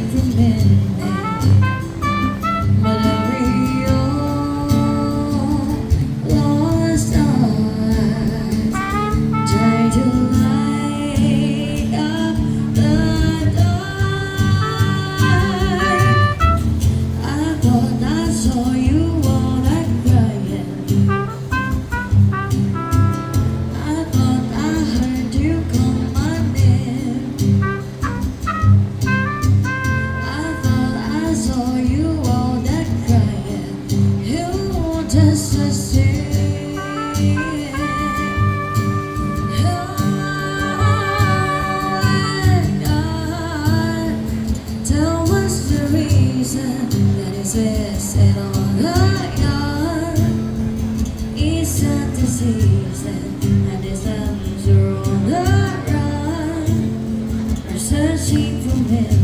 remember. head.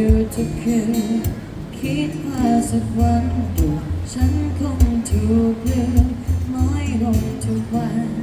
อยู่ทุกคืนคิดว่าสักวันดูฉันคงถูกลืมน้อยลงทุกวัน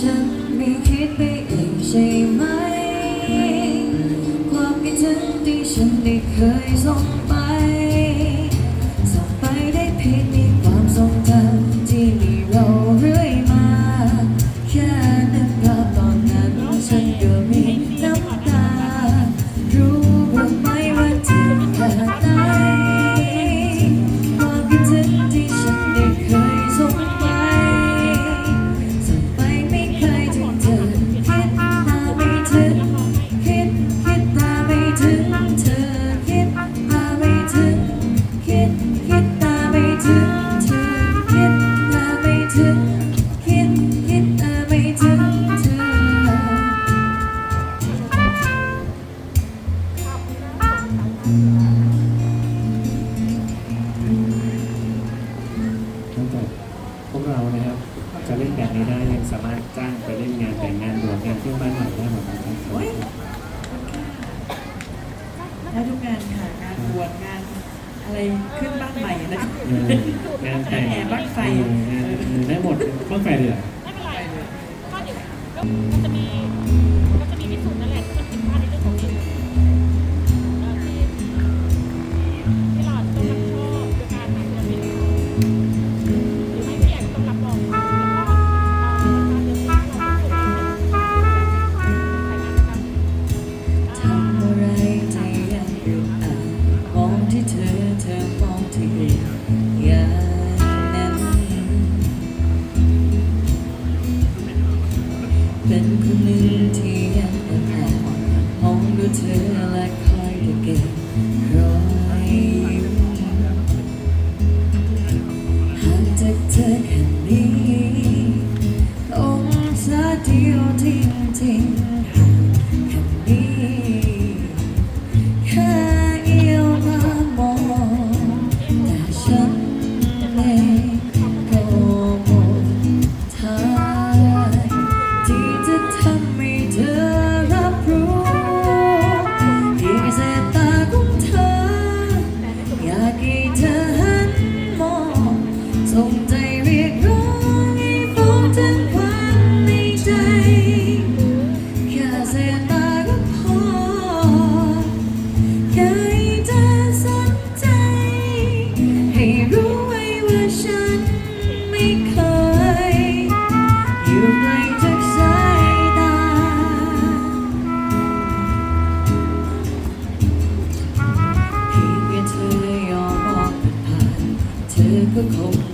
ฉันม่คิดไปเองใช่ไหม ความคิดถึงที่ฉันได้เคยส่งไป กเรานะครับ จะเล่นแบบนี้ได้ยังสามารถจ้างไปเล่นงานแต่งงานรวมงานเที่ยวบ้านใหม่ได้หมดเลยครับทุกงานค่ะงานบวชงานอะไรขึ้นบ้านใหม่นะงานแต่งงานบั้งไฟได้หมดบั้งไฟเลยเหรอ the cold.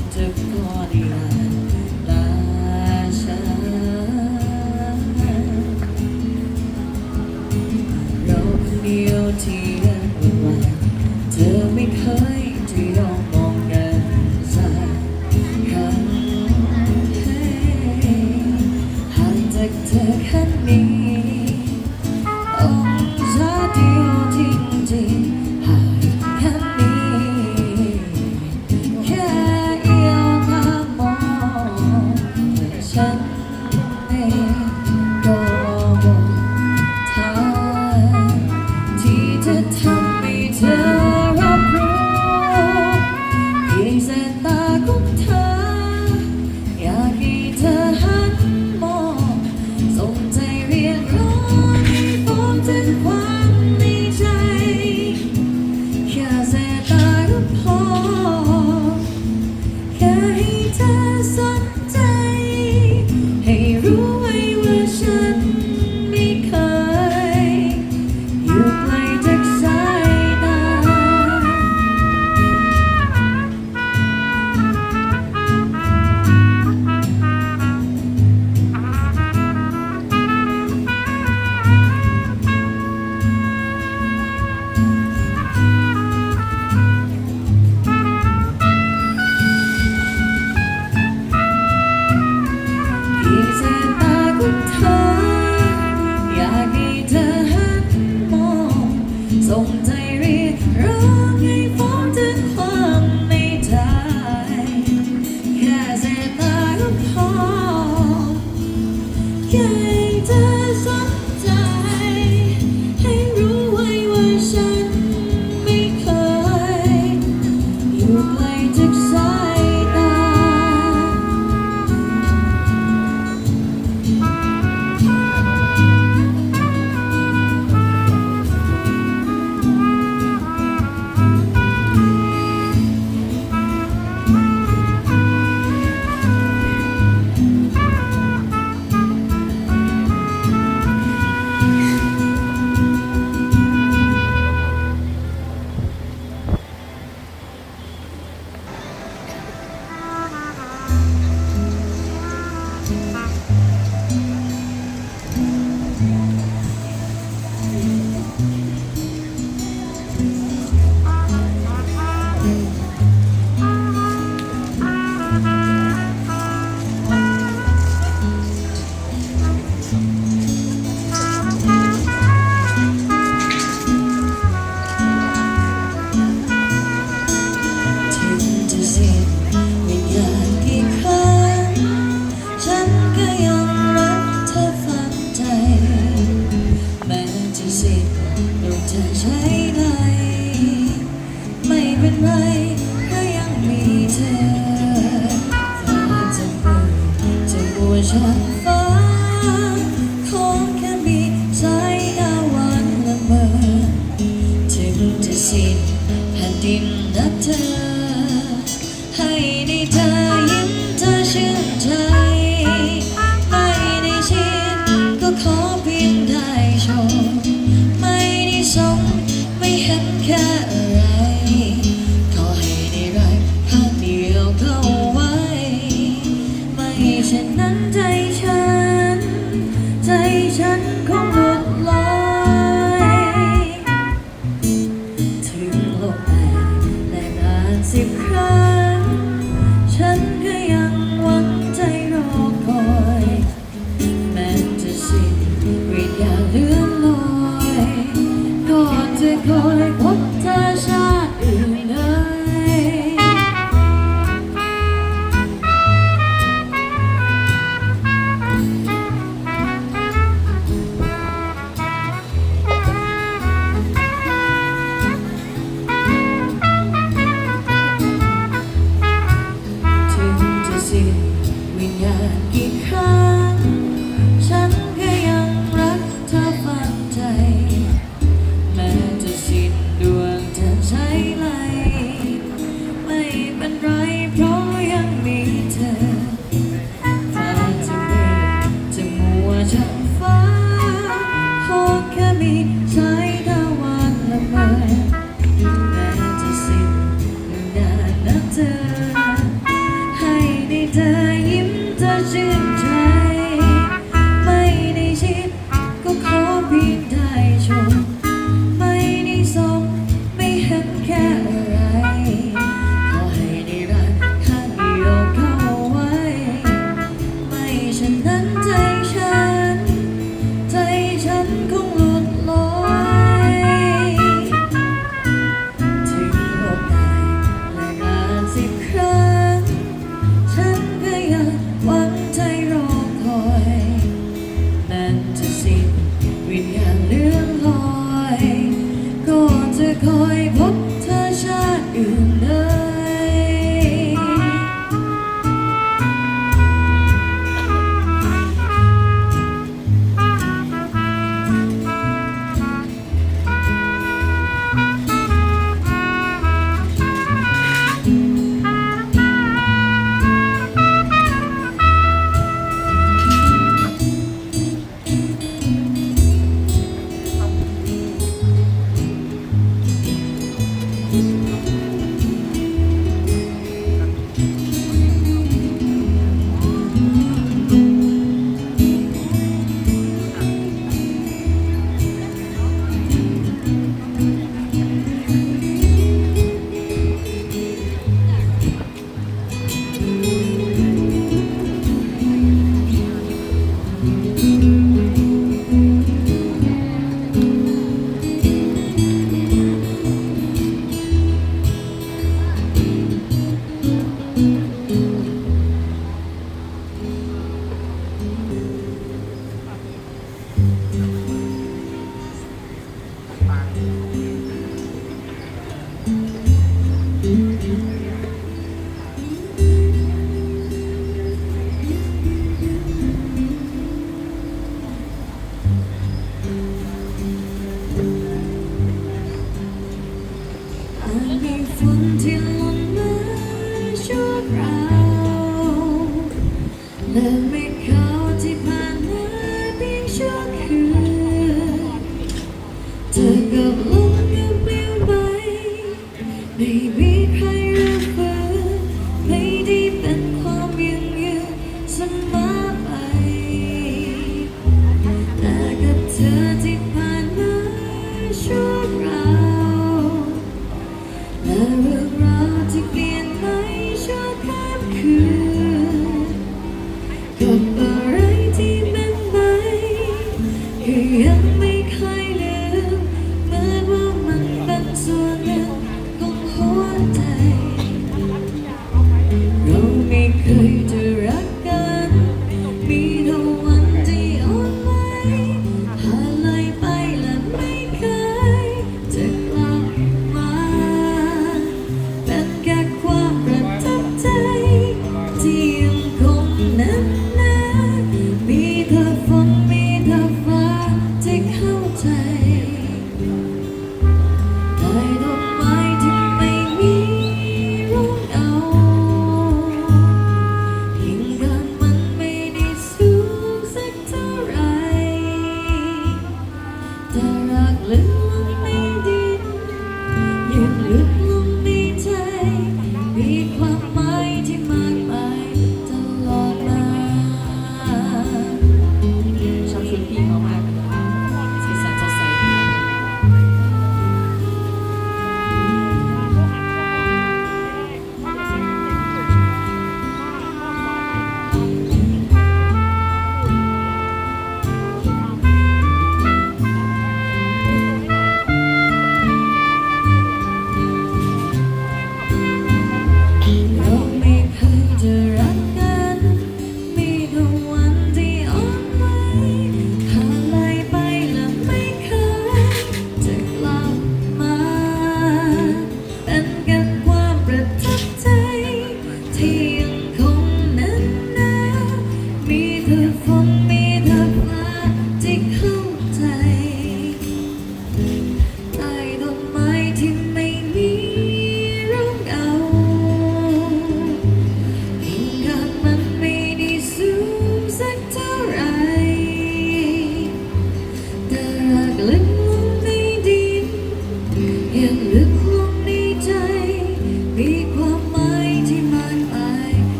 เธ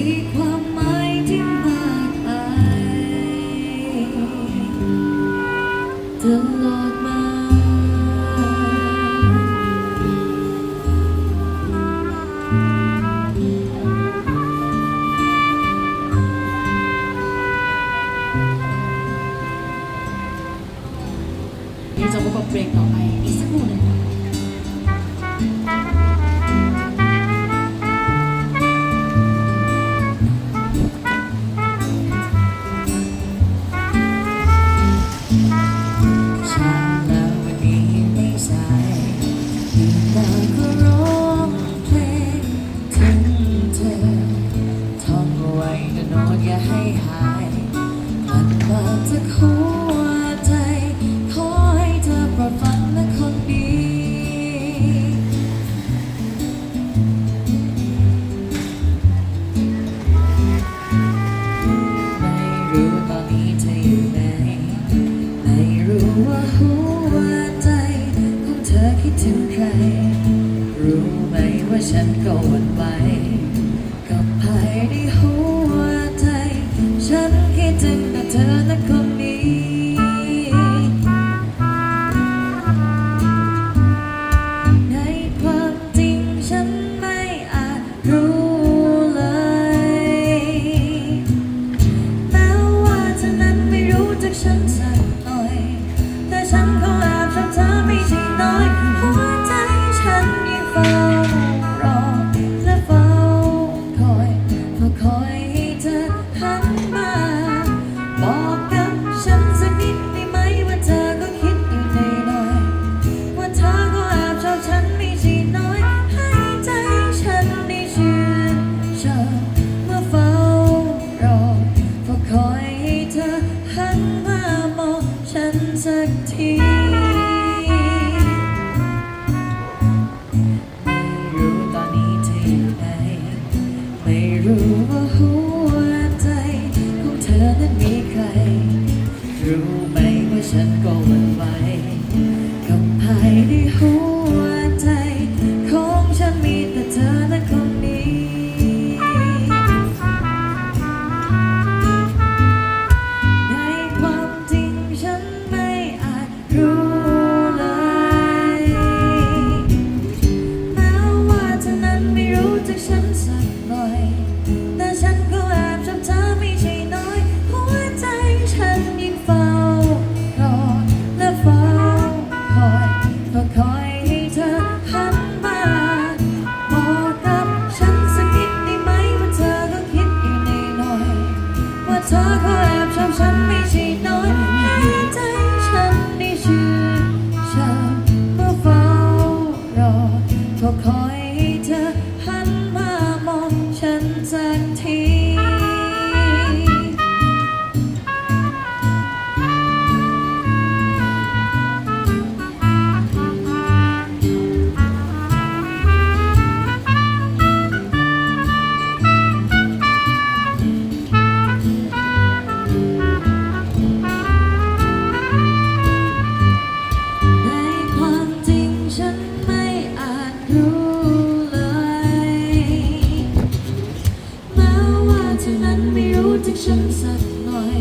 speak. อนั้นไม่รู้จักฉันสักหน่อย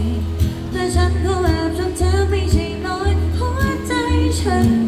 แต่ฉันก็แอบรักเธอไม่ใช่น้อยหัวใจฉัน